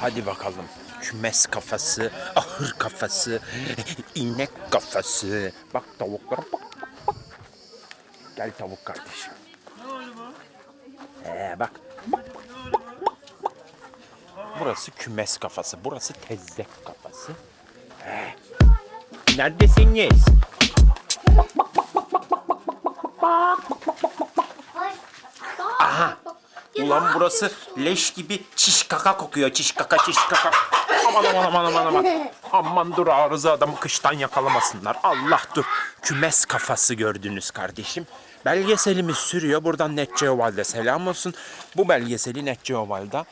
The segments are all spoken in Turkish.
Hadi bakalım. Kümes kafası, ahır kafası, inek kafası. Bak tavuklara bak, bak, bak. Gel tavuk kardeşim. Ee, bak. Bak, bak, bak, bak, bak. Burası kümes kafası, burası tezzek kafası. Ee, Neredesiniz? Aha. Ulan burası leş gibi çiş kaka kokuyor. Çiş kaka çiş kaka. Aman aman aman aman aman. Aman dur arıza adamı kıştan yakalamasınlar. Allah dur. Kümes kafası gördünüz kardeşim. Belgeselimiz sürüyor. Buradan Netçe Oval'de selam olsun. Bu belgeseli Netçe Oval'da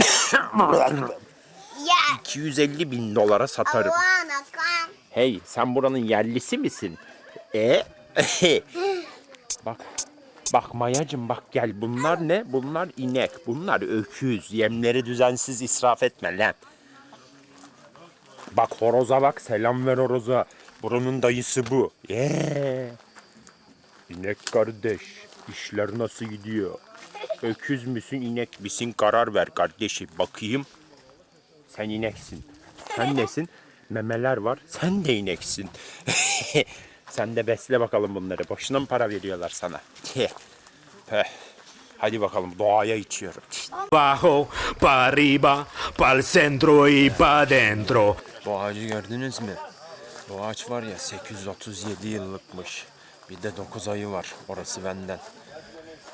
Yeah. 250 bin dolara satarım. Hey sen buranın yerlisi misin? E? bak. Bak Mayacım bak gel. Bunlar ne? Bunlar inek. Bunlar öküz. Yemleri düzensiz israf etme lan. Bak horoza bak. Selam ver horoza. Buranın dayısı bu. Yeah. İnek kardeş. İşler nasıl gidiyor? Öküz müsün inek misin karar ver kardeşim. Bakayım. Sen ineksin. Sen nesin? Memeler var. Sen de ineksin. Sen de besle bakalım bunları. Boşuna mı para veriyorlar sana? Tih. Peh. Hadi bakalım doğaya içiyorum. Abajo, pa arriba, pa'l centro y pa dentro. Bu ağacı gördünüz mü? Bu ağaç var ya 837 yıllıkmış. Bir de 9 ayı var. Orası benden.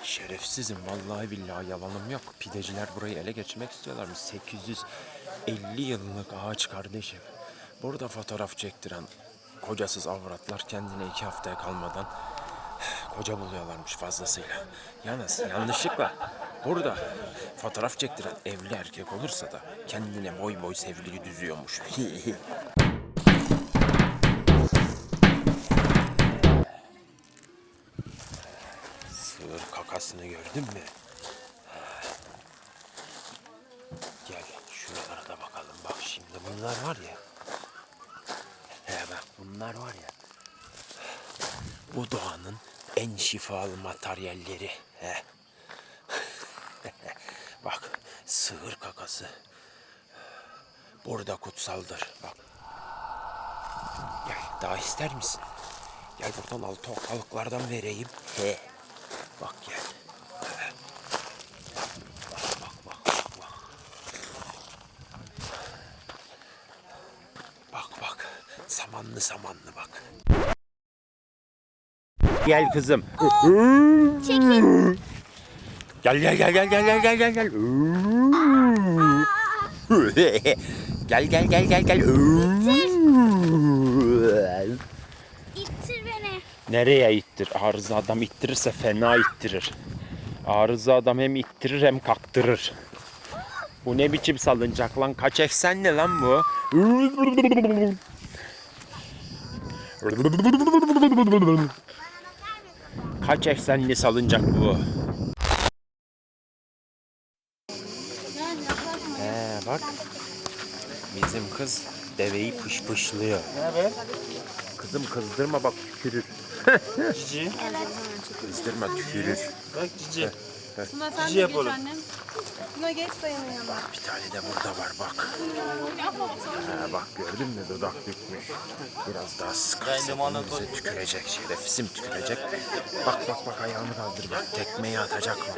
Şerefsizim vallahi billahi yalanım yok. Pideciler burayı ele geçirmek istiyorlarmış. 850 yıllık ağaç kardeşim. Burada fotoğraf çektiren kocasız avratlar kendine iki haftaya kalmadan koca buluyorlarmış fazlasıyla. Yalnız yanlışlıkla burada fotoğraf çektiren evli erkek olursa da kendine boy boy sevgili düzüyormuş. Sığır kakasını gördün mü? Gel şuralara da bakalım. Bak şimdi bunlar var ya. Bunlar var ya. Bu doğanın en şifalı materyalleri. He. bak sığır kakası. Burada kutsaldır. Bak. Gel daha ister misin? Gel buradan altı okkalıklardan vereyim. He. Bak gel. He. Bak bak bak bak bak. Bak bak. Samanlı samanlı bak. Gel kızım. Çekil. Gel gel gel gel gel gel gel gel gel. gel gel gel gel gel. İttir beni. Nereye ittir? Arıza adam ittirirse fena ittirir. Arıza adam hem ittirir hem kaktırır. Bu ne biçim salıncak lan? Kaç eksen ne lan bu? Kaç eksenli salıncak bu? He bak. Bizim kız deveyi pışpışlıyor. Ne haber? Kızım kızdırma bak tükürür. Cici. Kızdırma tükürür. Bak cici. Suna sen Cici de geç yapalım. annem. Suna geç dayının yanına. Bir tane de burada var bak. Bak gördün mü dudak bükmüş. Biraz daha sıkarsa bize tükürecek şerefsizim tükürecek. Bak bak bak ayağını kaldır bak tekmeyi atacak mı?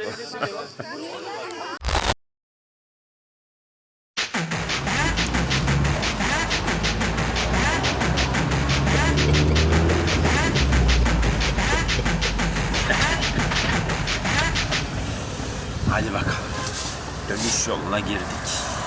Hadi bakalım. Dönüş yoluna girdik.